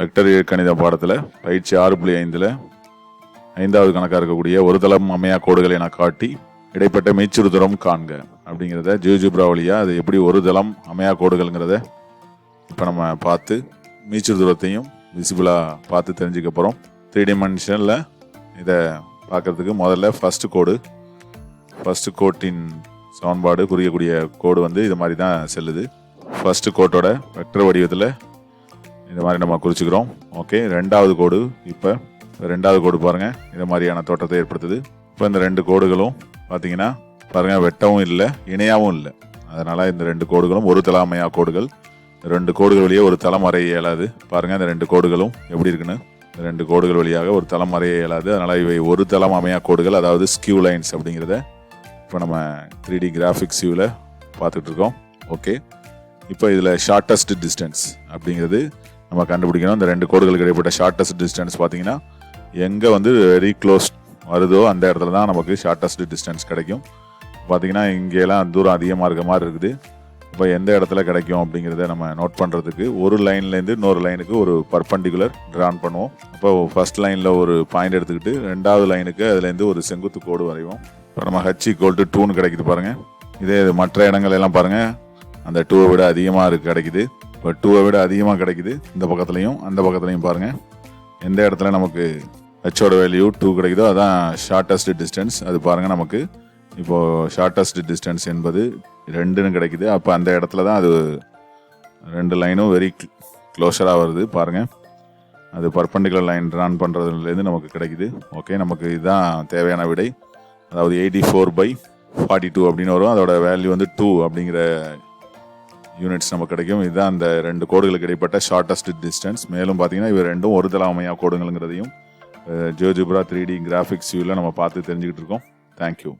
Vector கணித பாடத்தில் பயிற்சி ஆறு புள்ளி ஐந்தில் ஐந்தாவது கணக்காக இருக்கக்கூடிய ஒரு தளம் அமையா கோடுகளை என காட்டி இடைப்பட்ட மீச்சுறு தூரம் காண்க அப்படிங்கிறத ஜியோஜிப்ரா வழியாக அது எப்படி ஒரு தளம் அமையா கோடுகள்ங்கிறத இப்போ நம்ம பார்த்து மீச்சுறு தூரத்தையும் விசிபிளாக பார்த்து தெரிஞ்சுக்க போகிறோம் த்ரீ டிமென்ஷனில் இதை பார்க்கறதுக்கு முதல்ல ஃபஸ்ட்டு கோடு ஃபஸ்ட்டு கோட்டின் சமன்பாடு குறிக்கக்கூடிய கோடு வந்து இது மாதிரி தான் செல்லுது. ஃபஸ்ட்டு கோட்டோட வெக்டர் வடிவத்தில் இந்த மாதிரி நம்ம குறிச்சுக்கிறோம். ஓகே ரெண்டாவது கோடு இப்போ ரெண்டாவது கோடு பாருங்கள் இந்த மாதிரியான தோட்டத்தை ஏற்படுத்துது. இப்போ இந்த ரெண்டு கோடுகளும் பார்த்தீங்கன்னா பாருங்கள் வெட்டவும் இல்லை இணையாகவும் இல்லை. அதனால் இந்த ரெண்டு கோடுகளும் ஒரு தலாமையா கோடுகள். ரெண்டு கோடுகள் வழியே ஒரு தளம் வரைய இயலாது. பாருங்கள் இந்த ரெண்டு கோடுகளும் எப்படி இருக்குன்னு. ரெண்டு கோடுகள் வழியாக ஒரு தளம் வரைய இயலாது. அதனால் இவை ஒரு தளம் அமையா கோடுகள் அதாவது ஸ்கியூ லைன்ஸ் அப்படிங்கிறத இப்போ நம்ம த்ரீ டி கிராஃபிக்ஸ் வியூவில் பார்த்துட்ருக்கோம் ஓகே இப்போ இதில் ஷார்ட்டஸ்ட் டிஸ்டன்ஸ் அப்படிங்கிறது நம்ம கண்டுபிடிக்கணும். இந்த ரெண்டு கோடுகளுக்கு இடைப்பட்ட ஷார்ட்டஸ்ட் டிஸ்டன்ஸ் பார்த்தீங்கன்னா எங்கே வந்து வெரி க்ளோஸ் வருதோ அந்த இடத்துல தான் நமக்கு ஷார்ட்டஸ்ட் டிஸ்டன்ஸ் கிடைக்கும். பார்த்தீங்கன்னா இங்கேலாம் தூரம் அதிகமாக இருக்க மாதிரி இருக்குது. இப்போ எந்த இடத்துல கிடைக்கும் அப்படிங்கிறத நம்ம நோட் பண்ணுறதுக்கு ஒரு லைன்லேருந்து இன்னொரு லைனுக்கு ஒரு பர்பண்டிகுலர் ட்ரான் பண்ணுவோம். அப்போ ஃபர்ஸ்ட் லைனில் ஒரு பாயிண்ட் எடுத்துக்கிட்டு ரெண்டாவது லைனுக்கு அதுலேருந்து ஒரு செங்குத்து கோடு வரைவோம். இப்போ நம்ம ஹச் கோல்டு டூன்னு கிடைக்குது பாருங்கள் இதே மற்ற இடங்கள் எல்லாம் பாருங்கள் அந்த டூவை விட அதிகமாக இருக்கு கிடைக்குது. இப்போ டூவை விட அதிகமாக கிடைக்குது. இந்த பக்கத்துலையும் அந்த பக்கத்துலையும் பாருங்கள் எந்த இடத்துல நமக்கு ஹெச்சோட வேல்யூ டூ கிடைக்குதோ அதான் ஷார்ட்டஸ்ட் டிஸ்டன்ஸ் அது பாருங்கள் நமக்கு. இப்போது ஷார்ட்டஸ்ட் டிஸ்டன்ஸ் என்பது ரெண்டுன்னு கிடைக்குது. அப்போ அந்த இடத்துல தான் அது ரெண்டு லைனும் வெரி க்ளோஸராக வருது. பாருங்கள் அது பர்பண்டிகுலர் லைன் ட்ரான் பண்ணுறதுலேருந்து நமக்கு கிடைக்குது. ஓகே நமக்கு இதுதான் தேவையான விடை. அதாவது eighty four by forty two அப்படின்னு வரும். அதோட வேல்யூ வந்து டூ அப்படிங்கிற யூனிட்ஸ் நமக்கு கிடைக்கும். இதுதான் அந்த ரெண்டு கோடுகளுக்கு இடைப்பட்ட ஷார்ட்டஸ்ட் டிஸ்டன்ஸ் மேலும் பார்த்தீங்கன்னா இவை ரெண்டும் ஒரு அமையா கோடுங்கிறதையும் ஜியோஜிப்ரா த்ரீ டி கிராஃபிக்ஸ் வியூவில் நம்ம பார்த்து தெரிஞ்சுக்கிட்டு இருக்கோம். தேங்க்யூ